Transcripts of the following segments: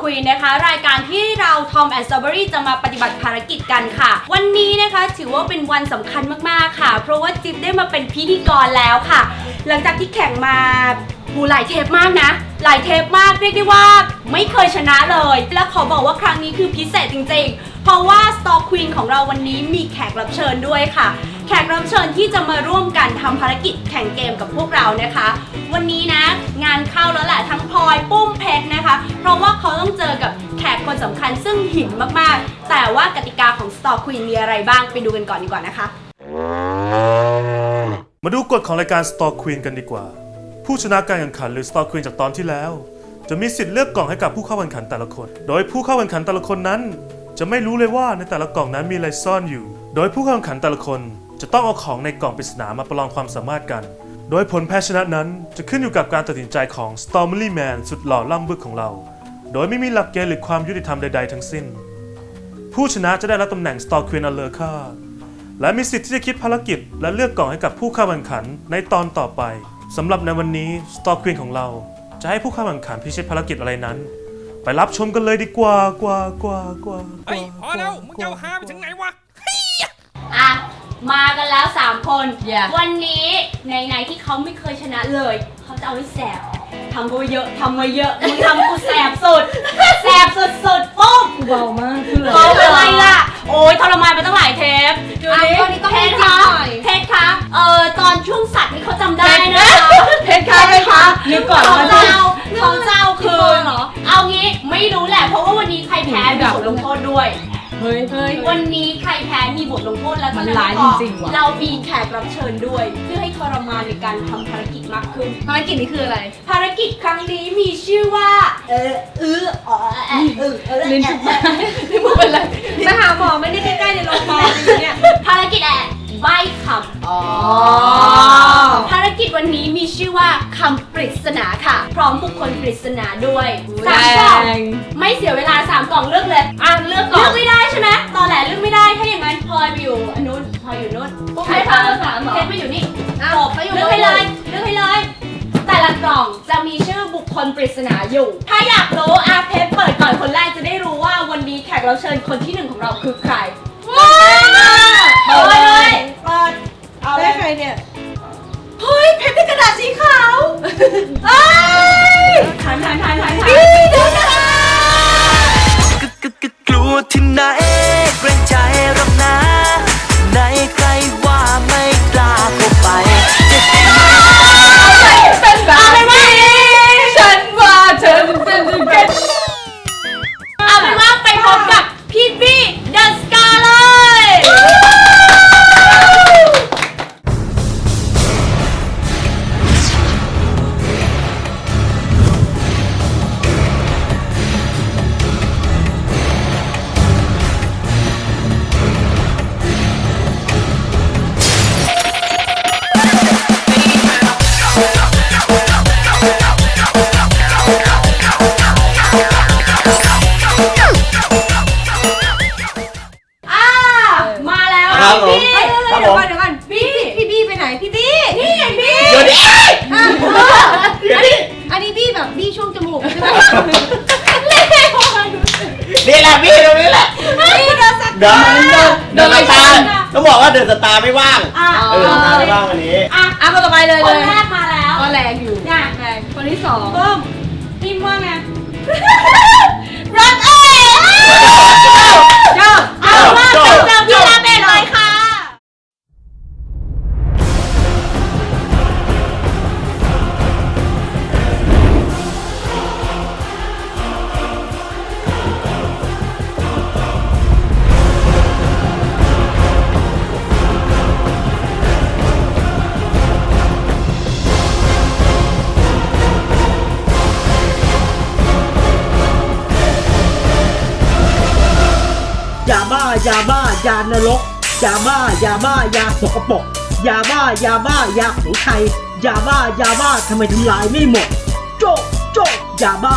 สู่รายนะคะ รายการที่เราทอมแอนด์สตรอเบอรี่จะมาปฏิบัติภารกิจกันค่ะ วันนี้นะคะถือว่าเป็นวันสำคัญมากๆค่ะ เพราะว่าจิ๊บได้มาเป็นพิธีกรแล้วค่ะ หลังจากที่แข่งมาหูหลายเทปมากนะ หลายเทปมากเรียกได้ว่าไม่เคยชนะเลย และขอบอกว่าครั้งนี้คือพิเศษจริงๆ เพราะว่า Store Queen ของเราวันนี้มีแขกรับเชิญด้วยค่ะ แขกรับเชิญที่จะมาร่วมกันทำภารกิจแข่งเกมกับพวกเรานะคะ วันนี้นะงานเข้าแล้วแหละทั้งพลอยปุ้มเพชรนะคะ เพราะว่าเขาต้องเจอกับแขกคนสำคัญซึ่งหินมากๆ แต่ว่ากติกาของ Store Queen มีอะไรบ้างไปดูกันก่อนดีกว่านะคะ มาดูกฎของรายการ Store Queen กันดีกว่า ผู้ชนะการแข่งขันหรือ Store Queen จากตอนที่แล้ว จะมีสิทธิ์เลือกกล่องให้กับผู้เข้าแข่งขันแต่ละคน โดยผู้เข้าแข่งขันแต่ละคนนั้น จะไม่รู้เลยว่าในแต่ละกล่องนั้นมีอะไรซ่อนอยู่ โดยผู้เข้าแข่งขันแต่ละคน จะต้องเอาของในกล่องปริศนามาประลองความสามารถกัน โดยผลแพ้ชนะนั้นจะขึ้นอยู่กับการตัดสินใจของ Stormy Man สุดหล่อล่ำบึกของเรา โดยไม่มีหลักเกณฑ์หรือความยุติธรรมใด ๆ ทั้งสิ้น ผู้ชนะจะได้รับตำแหน่ง Store Queen a l e r c a และมีสิทธิ์ที่จะคิดภารกิจ และเลือกกล่องให้กับผู้เข้าแข่งขันในตอนต่อไปสำหรับในวันนี้ Store Queen ของเรา จะให้ผู้เข้าแข่งขันพิชิตภารกิจอะไรนั้น ไปรับชมกันเลยดีกว่ากว่ากว่ากว่าเฮ้ยพอแล้วมึงจะเอาฮาไปถึงไหนวะอะ มากันแล้ว 3 คน Yeah วันนี้ในๆที่เขาไม่เคยชนะเลย เขาจะเอาให้แสบทำมาเยอะทำมาเยอะมึงทำกูแสบสุด แสบสุดสุดๆปุ๊บเบามากคือเขาเป็นไรล่ะ โอ้ยทรมานมาตั้งหลายเทปดูดิอะวันนี้ต้องเพให้ชรจริงคะหน่อยเพชรคะเอ่อตอนช่วงสัตว์นี่เขาจำได้นะคะ เพชรคะเพชรคะนึกก่อนของว่าเจ้าจะของเจ้าคือเหรอเอางี้ไม่รู้แหละ เพราะว่าวันนี้ใครแพ้มีบทลงโทษด้วย เฮ้ยเฮ้ย วันนี้ใครแพ้มีบทลงโทษแล้วมันก็ร้ายไม่พอจริงๆว่ะ เรามีแขกรับเชิญด้วย เพื่อให้ทรมานในการทำภารกิจมากขึ้น ภารกิจนี้คืออะไร ภารกิจครั้งนี้มีชื่อว่า เออเอออ๋อเออเออเออลิ้นจุกมากนี่มึงเป็นไรไปหาหมอไม่ได้ใกล้ๆในโรงพยาบาลเนี่ยภารกิจแอบ ใบคำอ๋อภารกิจวันนี้มีชื่อว่าคำปริศนาค่ะ พร้อมบุคคลปริศนาด้วยสามกล่องไม่เสียเวลาสามกล่องเลือกเลยอะเลือกก่เลืออนกไม่ได้ใช่ไหมตอนแหลเลือกไม่ได้ถ้าอย่างนั้นพลอยไปอยู่อันนู้นพลอยอยู่นู้นใครพามาสามเหรอเพชรไปอยู่นี่อ้าวจบไปอยู่เลือกให้เลยเลือกให้เลย แต่ละกล่องจะมีชื่อบุคคลปริศนาอยู่ ถ้าอยากรู้อาเพชรเปิดก่อนคนแรกจะได้รู้ว่าวันนี้แขกรับเชิญคนที่หนึ่งของเราคือใครเปิดเลยเปิด เอาเลได้ยใครเนี่ย เฮ้ยเพชรได้กระดาษสีขาว เอ้ย ต้องบอกว่าเดินสตาร์ไม่ว่าง อะเออสตาร์ไม่ว่างวันนี้ อะอะคนต่อไปเลยคเลนยายานรก ยาบ้ายาบ้ายาสกปรกยาบ้ายาบ้ายาของไทยยาบ้ายาบ้าทำไมทำลายไม่หมด โจ๊กโจ๊กยาบ้า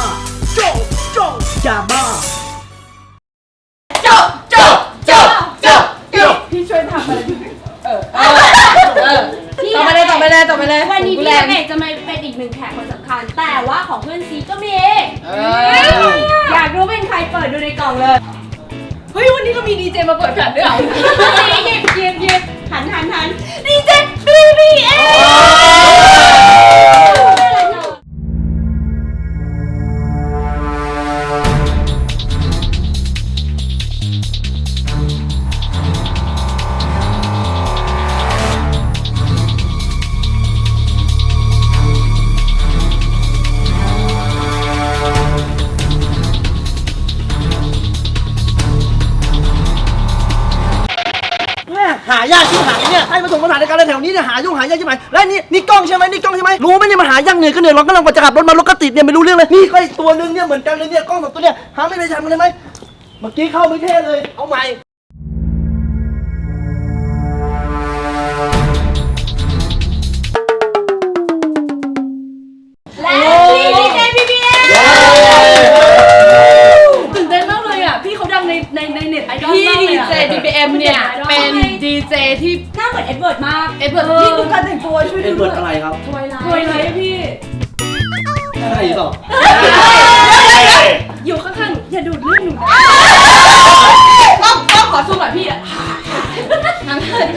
โจ๊กโจ๊กยาบ้า จบจบจบจบจบพี่ช่วยทำอะไรเออต่อไปเลยต่อไปเลยต่อไปเลยวันนี้พี่แรลางเบนจะมาเป็นอีกหนึ่งนึ่งแขกคนสำคัญ แต่ว่าของเพื่อนซีก็มี เออ อยากรู้เป็นใครเปิดดูในกล่องเลย เฮ้ย วันนี้เรามีดีเจมาเปิดแผ่นด้วยเหรอซีหยิบหยิบหยิบหันหันหันดีเจบีบีเอ ถ่ายรายการอะไรแถวนี้เนี่ยหายุ่งหายากที่ไหนและนี่นี่กล้องใช่ไหมนี่กล้องใช่ไหมรู้ไหมเนี่ยมาหายากเหนื่อยก็เหนื่อยเรากำลังจะขับรถมารถก็ติดเนี่ยไม่รู้เรื่องเลยนี่ก็อีกตัวหนึงเนี่ยเหมือนกันเลยเนี่ยกล้องสองตัวเนี่ยหาไม่ได้ทำกันเลยไหมเมื่อกี้เข้าไม่เท่เลยเอาใหม่ เลยอะ DJ DBM เนี่ย เป็นดีเจที่หน้าเหมือนเอ็ดเวิร์ดมากเอ็ดเวิร์ดพี่ดูการแต่งตัวช่วยเป็ดูนเปิดอะไรครับถวยไลสวยเลยพี่อะไรหรออยู่ข้างๆอย่าดูดเลือดหนูนะต้องต้องขอสู้กับพี่อะ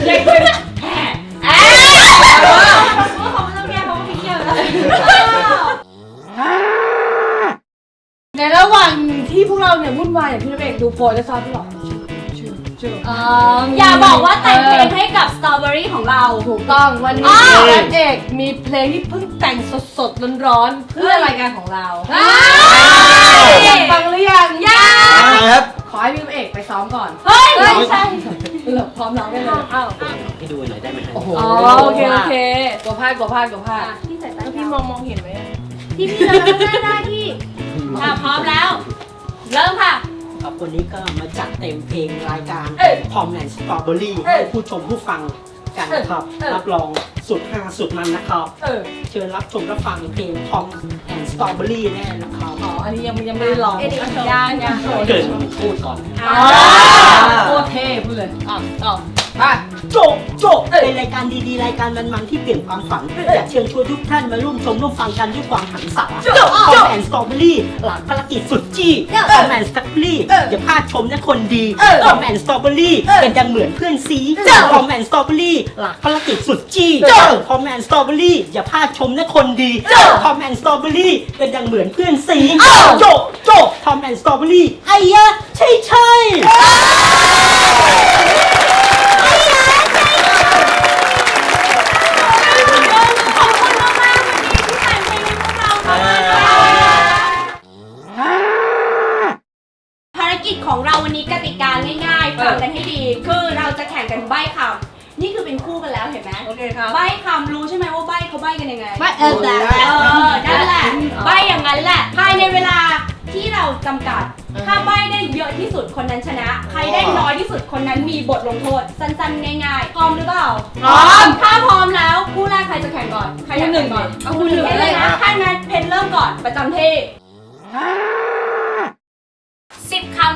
เด็กเลยเอ้ยว่าเขาไม่ต้องแก้เพราะว่าพี่เกี่ยวแล้วในระหว่างที่พวกเราเนี่ยวุ่นวายอย่างพี่นเอกดูโพสจะทราบพี่หรอชื่ อชื่ออย่าบอกว่าแต่งเพลงให้กับสตรอเบอรี่ของเรา ถูกต้องวันนี้อ้าวพี่เอกมีเพลงที่เพิ่งแต่งสดๆร้อนๆเพื่อรายการของเราอ้าอยากฟังหรือยังยัง ครับขอให้พี่เอกไปซ้อมก่อนเฮ้ยไม่ใช่เออพร้อมร้องได้เลยอ้าวให้ดูหน่อยได้ไหมอ๋อโอเคโอเคกลัวพลาดกลัวพลาดกลัวพลาดพี่ใส่ตาแล้วพี่มองมองเห็นไหมอะพี่พี่เราได้ได้พี่อะพร้อมแล้ว เริ่มค่ะ ครับวันนี้ก็มาจัดเต็มเพลงรายการเอ้ยพอมแอนด์สตรอเบอรี่เอ้ให้ยผู้ชมผู้ฟังกันนะครับเอ้ยรับรองสุดฮาสุดมันนะครับเออเชิญรับชมรับฟังเพลงพอมแอนด์สตรอเบอรี่แน่นะครับอ๋ออันนี้ยังยังไม่ได้ร้องเอ็ดยังยังเกิดพูดก่อนอ๋อโคตรเท่พูดเลยอะต่อ ไปโจโจเป็นรายการดีๆ รายการมันๆที่เปลี่ยนความฝันอยากเชิญชวนทุกท่านมาร่วมชมร่วมฟังกันด้วยความหันษาคอมแอนด์สตรอเบอรี่หลังภารกิจสุดจี้คอมแอนด์สตรอเบอรี่อย่าพลาดชมนะคนดีคอมแอนด์สตรอเบอรี่เป็นดังเหมือนเพื่อนซีคอมแอนด์สตรอเบอรี่หลังภารกิจสุดจี้คอมแอนด์สตรอเบอรี่อย่าพลาดชมนะคนดีคอมแอนด์สตรอเบอรี่เป็นดังเหมือนเพื่อนซีโจโจคอมแอนด์สตรอเบอรี่ไอ้ยะใช่ใช่ข กิจของเราวันนี้กติกาง่ายๆฟังกันให้ดี คือเราจะแข่งกันใบ้คำนี่คือเป็นคู่กันแล้วเห็นไหมโอเคครับใบ้คำรู้ใช่ไหมว่าใบ้เขาใบ้กันยังไงไม่เออแต่เออนั่นแหละใบ้อย่างนั้นแหละ ภายในเวลาที่เราจำกัด ถ้าใบ้ได้เยอะที่สุดคนนั้นชนะ ใครได้น้อยที่สุดคนนั้นมีบทลงโทษ สั้นๆง่ายๆพร้อมหรือเปล่าพร้อมถ้าพร้อมแล้วคู่แรกใครจะแข่งก่อนใครอยากแข่งก่อนเอาคู่หนึ่งเพนเลยนะถ้างั้นเพนเริ่มก่อนประจำที่สิบค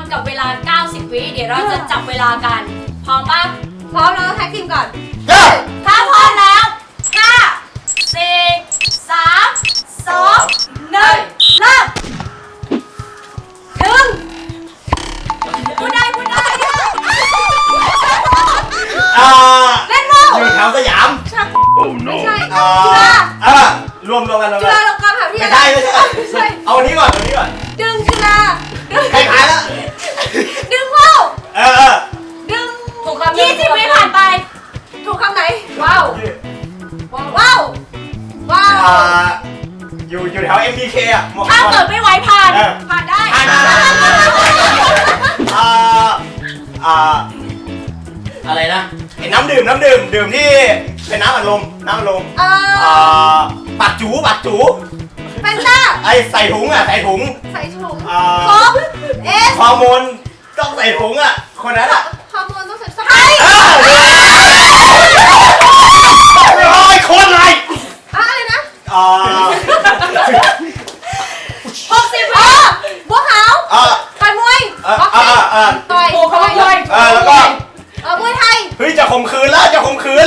ำกับเวลา 90 วิ เดี๋ยวเราจะจับเวลากัน พร้อมปะพร้อมแล้วแท็กทีมก่อนถ้าพร้อมแล้วห้าสี่สามสองหนึ่งเริ่มหนึ่งพูดได้พูดได้อ่าเล่นโม่อยู่แถวสยามไม่ใช่อ่าจุฬาอ่ารวมรวมกันรวมจุกัฬานลงกรณ์มหาวิทไม่ยาใช่ลัยไม่ใช่เอาอันนี้ก่อนเอาอันนี้ก่อนดึงจุฬา ดึงคล้ายๆแล้ว ดึงว่าวเออเออดึงถูกคำยี่สิบวิผ่านไป ถูกคำไหน ว้าวว้าวว้าวอ่าอยู่อยู่แถว MBK อะหมอถ้าเกิดไม่ไหวผ่าน เออผ่านได้ผ่านได้ อ่าอ่าอะไรนะเห็นน้ำดื่มน้ำดื่มดื่มที่เป็นน้ำอัดลมน้ำอัดลมเออ่อาปักจูปักจู แฟนต้าไอใส่ถุงอะใส่ถุงใส่ถุงอ่าครบเอสฮอร์โมนต้องใส่ถุงอะ คนนั้นอะฮอร์โมนต้องใส่ใส่อ้าวโอ้ยคนอะไรอะไรนะอ่าหกสิบวิบัวขาวอ่าต่อยมวยอ่าอ่าอ่าต่อยโอ้เขาไม่ย่อยอ่าแล้วก็เออมวยไทยเฮ้ยจะข่มขืนแล้วจะข่มขืน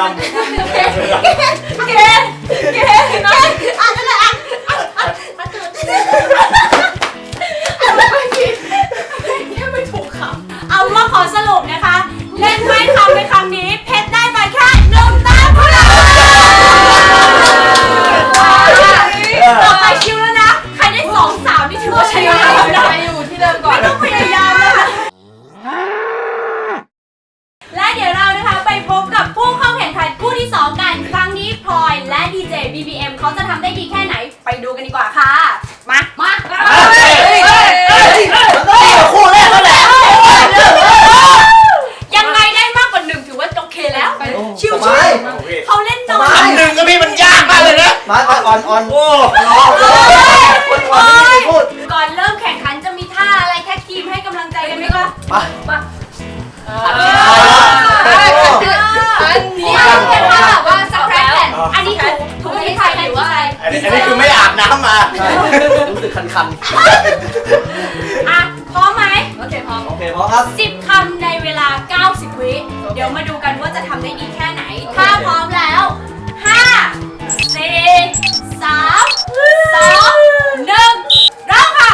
ดำ ชิวๆเขาเล่นนอย อันหนึ่งก็พี่มันยากมากเลยนะ มาอ่อนอ่อนอ่โอ้ร้ยคนอ่นไม่พูดก่อนเริ่มแข่งขันจะมีท่าอะไรแค่ทีมให้กำลังใจกันไหมคะไปมาอันนี้เป็นท่าแบบว่าสแครปแผ่นอันนี้ถูกถูกที่ไทยหรือว่าอะไรอันนี้คือไม่อาบน้ำมารู้สึกคันๆอะพร้อมไหมโอเคพร้อมโอเคพร้อมครับสิบคำ ดี๋ยวมาดูกันว่าจะทำได้ดีแค่ไหน ถ้าพร้อมแล้วห้าสี่สามสองหนึ่งเริ่มค่ะ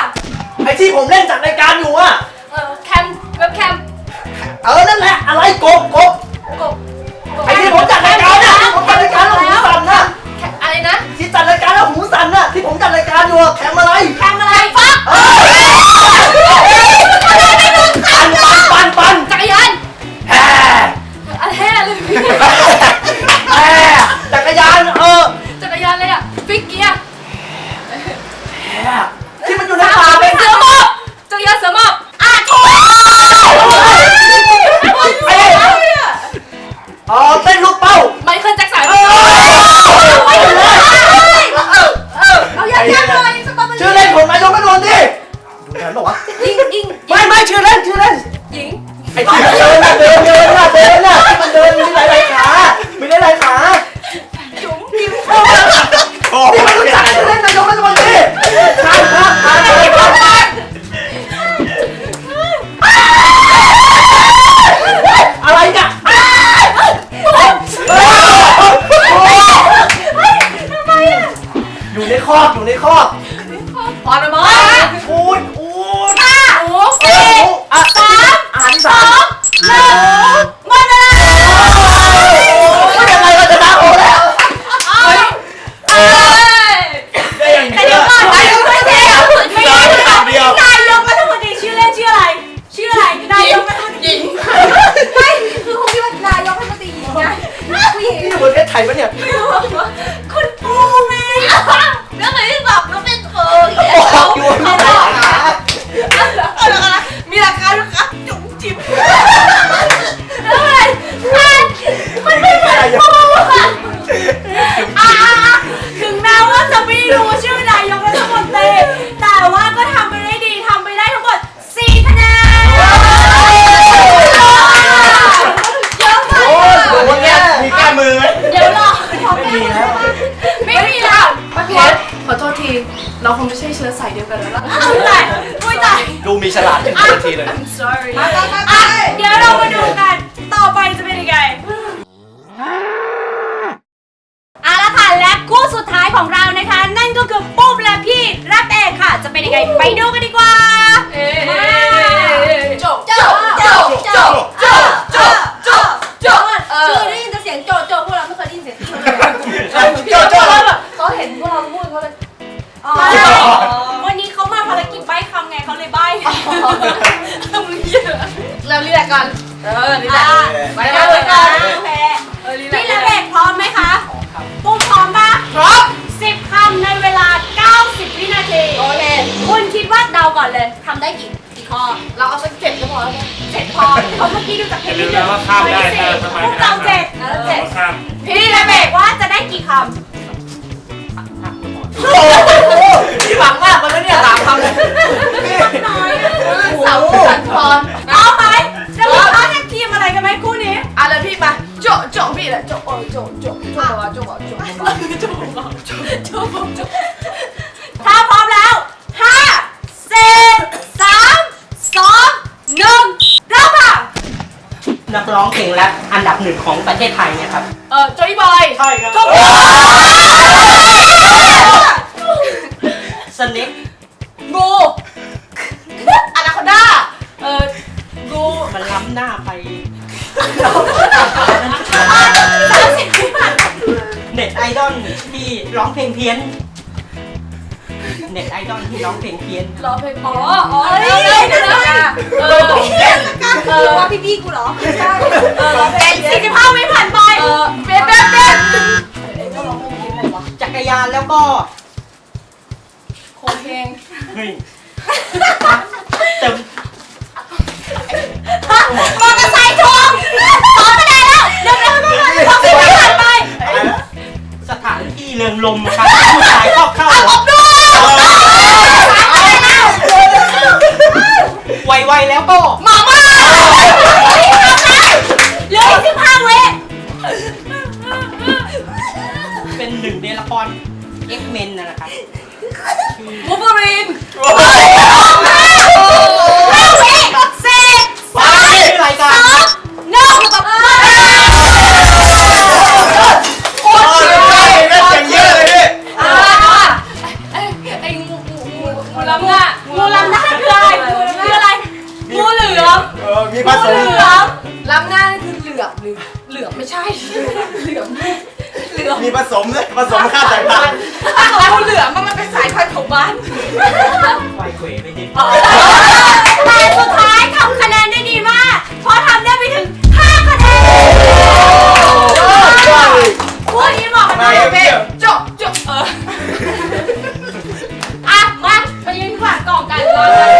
ไอที่ผมเล่นจากรายการอยู่อะเออแคมเว็บแคมเออนั่นแหละอะไรกบกบกบ 不要管。 ทีเลย I'm sorry อะเดี๋ยวเรามาดูกัน ต่อไปจะเป็นยังไงเอาละค่ะ และคู่สุดท้ายของเรานะคะ นั่นก็คือปุ๊บและพี่รับเองค่ะ จะเป็นยังไง ไปดูกันดีกว่า จบจบจบจบจบจบจบจบคือได้ยินแต่เสียงจบจบพวกเราไม่เคยได้ยินเสียงโจบจบเขาเห็นพวกเราพูดเขาเลยอ๋อ ในใบมึงเยอะเรารีแลกก่อน เออรีแลกซ์ไปก่อนก่แพ้พี่ละเด็กพร้อมไหมคะปุ้มพร้อมปะพร้อมสิบคำในเวลา 90 วินาที โอเค คุณคิดว่าเดาก่อนเลยทำได้กี่กี่อเราเอาสักเจ็ดก็พอแล้วเจ็ดพอเพราะเมื่อกี้ดูจากเพลงนี้หนึ่งข้ามได้ทำไมเจ็ดเจ็ดพี่ละเด็กว่าจะได้กี่คำ ของประเทศไทยเนี่ยครับ เออโจยบอยใช่ครับ ถูกต้องสเน็กงูอนาคอนด้าเอองูมันล้ำหน้าไปสามสิบวิผ่านเน็ตไอดอลที่ร้องเพลงเพี้ยน เน็ตไอดอลที่ร้องเพลงเพี้ยนร้องเพลงอ๋อ๋อออ๋อเอเฮ้ยอเฮ้ยเดี๋ยวเอเดี๋ยวอเออเออว่าพี่พี่กูเหรอใช่เออเป็นสี่สิบห้าวิผ่านไปเออเป็นเป็นเป็นเอ็งก็ร้องเพลงอะไรวะจักรยานแล้วก็โคเพลงเฮ้ยเต็มมอเตอร์ไซค์ชนสองคะแนนแล้วเดี๋ยวเดี๋ยวเดี๋ยวเดี๋ยวสิบวิผ่านไปสถานที่เริงลมครับผู้ชายชอบเข้าผมด้วย ไรนะไวๆแล้วก็หมาม่าเหลืออีกสิบห้าวิเป็นหนึ่งในละคร X-Men นะนะครับา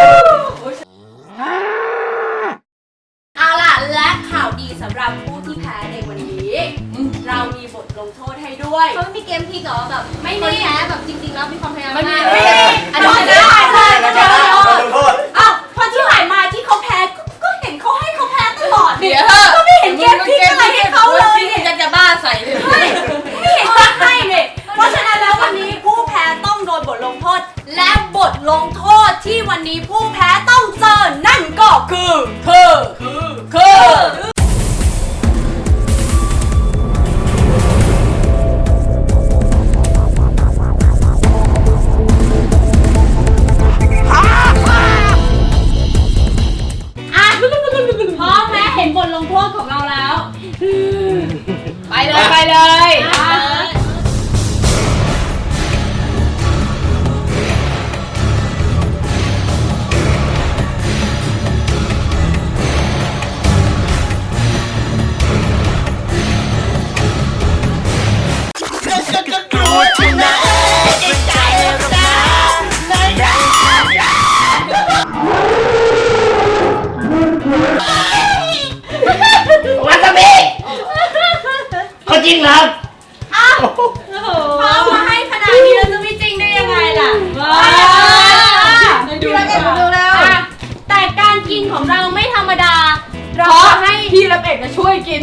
ยกิน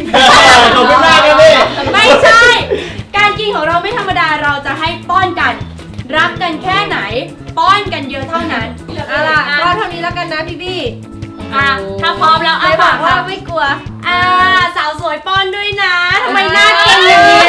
ขอบคุณมากครับพี่ ไม่ใช่ การกินของเราไม่ธรรมดาเราจะให้ป้อนกัน รักกันแค่ไหน ป้อนกันเยอะเท่านั้นเอาล่ะก็เท่านี้แล้วกันนะพี่บี้อะถ้าพร้อมแล้วใครอะบอกว่าค่ะไม่กลัว อ่า สาวสวยป้อนด้วยนะทำไมน่ากินอย่างนี้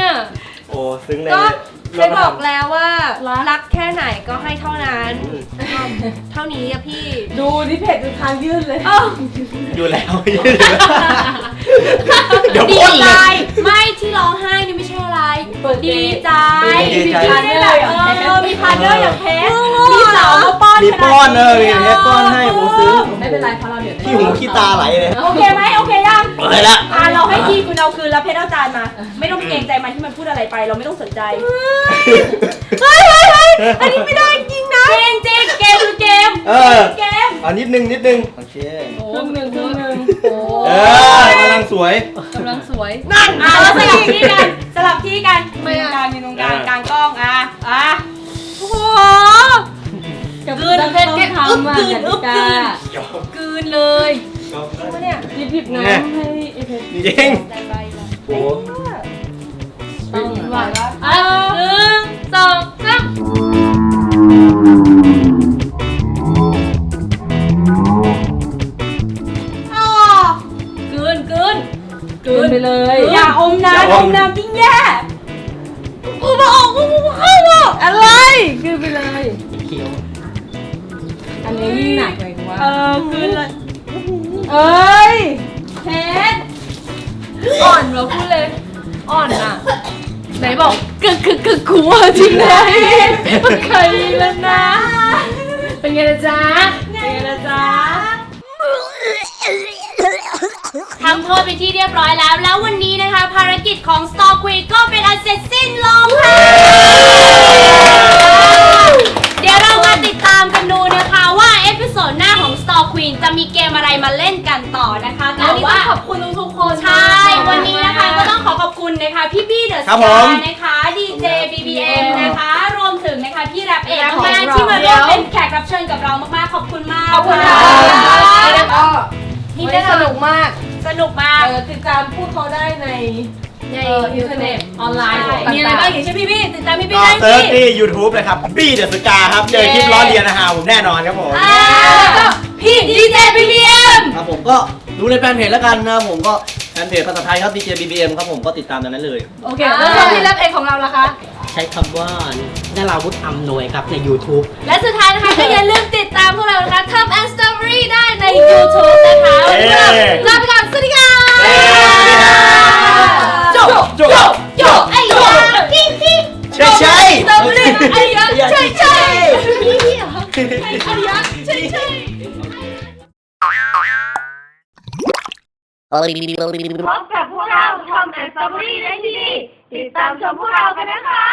อะ โอ้ซึ้งในก็เคยบอกแล้วว่า รักแค่ไหนก็ให้เท่านั้น เท่านี้อะพี่ดูนี่เพจดจนคางยื่นเลยอยู่แล้วเดี๋ยวดีพ่นเลใจย ไม่ที่ร้องไห้นี่ไม่ใช่อะไร เปิดดีใจดีใจ ที่ได้แบบเออมีพาร์ทเนอร์อย่างเพชมีสาวมาป้อนมีป้อนเออมีเพชป้อนให้ผมซื้อไม่เป็นไรเพราะเราเดี๋ยวที่หูขี้ตาไหลเลย โอเคไหมโอเคยัง เปิดละอะเราให้ทีคุณเอาคืนแล้วเพชรเอาจานมา ไม่ต้องไปเกรงใจมันที่มันพูดอะไรไป เราไม่ต้องสนใจเฮ้ยเฮ้ยเฮ้ยอันนี้ไม่ได้จริงนะเกมจริงเกมคือเกมเออ เกมอะนิดนึงนิดนึงโอเคครึ่งหนึ่งครึ่งหนึ่งเออกำลังสวย กำลังสวย นั่นอะเราสลับที่กันสลับที่กันไม่มีตรงอะกลางมีตรงกลางอะ กลางกล้องอะอะโอ้โหคืนเพชรแกอึ๊บคืนอึ๊บคืน กลืนเลย หยิบหยิบน้ำให้ไอเพชรจริงโอ้ต้องหวานว่าอะหนึ่งสองสามอ๋อกลืนกลืนกลืนไปเลย อย่าอมน้ำอมน้ำยิ่งแย่กูบอกออกกูเข้าอะอะไรกลืนไปเลยอันนี้ยิ่งหนักเลยกูว่า เออกลืนเลย เอ้ยเพชรอ่อนเหราพูดเลย อ่อนอะ ไหนบอกกึกกึกกึกขัวจริงไหมมันเคยแล้วนะ เป็นไงล่ะจ๊ะไงนะจ๊ะทำโทษไปที่เรียบร้อยแล้ว แล้ววันนี้นะคะ ภารกิจของ Star Queen ก็เป็นอันเสร็จสิ้นลงค่ะ เดี๋ยวเรามาติดตามกันดูนะคะว่า เอพิโซดหน้า ของ Star Queen จะมีเกมอะไรมาเล่นกันต่อนะคะแต่แต่ว่าว่าขอบคุณทุกๆคนใช่วันนี้นะคะก็ต้องขอขอบคุณนะคะพี่บี้เดอะสครับผกามนะคะดีเจ BBM นะคะ รวมถึงนะคะพี่แรปเอกมากๆที่มาร่วมเป็นแขกรับเชิญกับเรามากๆขอบคุณมากขอบคุณค่ะค่ะแล้วก็นี่วันได้นี้สนุกมากสนุกมาก เออติดตามพูดเขาได้ในในเอออินเทอร์เน็ตออนไลน์มีอะไรบ้างอย่างเช่นพี่บี้ติดตามพี่บี้ก็ได้เซิร์ชที่ ที่ YouTube เลยครับบี้เดอะสกาครับ เจอคลิปล้อเลียนนะฮะผมแน่นอนครับผมอ่าแล้วก็ พี่ดีเจ BBM ครับผมก็ดูในแฟนเพจแล้วกันนะครับผมก็แฟนเพจภาษาไทยครับ DJ BBM ครับผมก็ติดตามตามนั้นเลย โอเคแล้วก็พี่รับเอกของเราล่ะคะ ใช้คำว่านาราวุธอำนวยครับใน YouTube และสุดท้ายนะคะก็อย่าลืมติดตามพวกเรานะคะ Top and Story ได้ใน YouTube นะคะวันนี้เราลาไปก่อนสวัสดีค่ะเย้สวัสดีครับจบจบโยไอ้ยากิ้งกิ้งใช่ใช่สตรอเบอรี่ไอ้ยาใช่ใช่ไอ้ยาใช่ใช่ พบกับพวกเราทอมแอนสตรอเบอรี่ได้ที่นี่ติดตามชมพวกเรากันนะคะ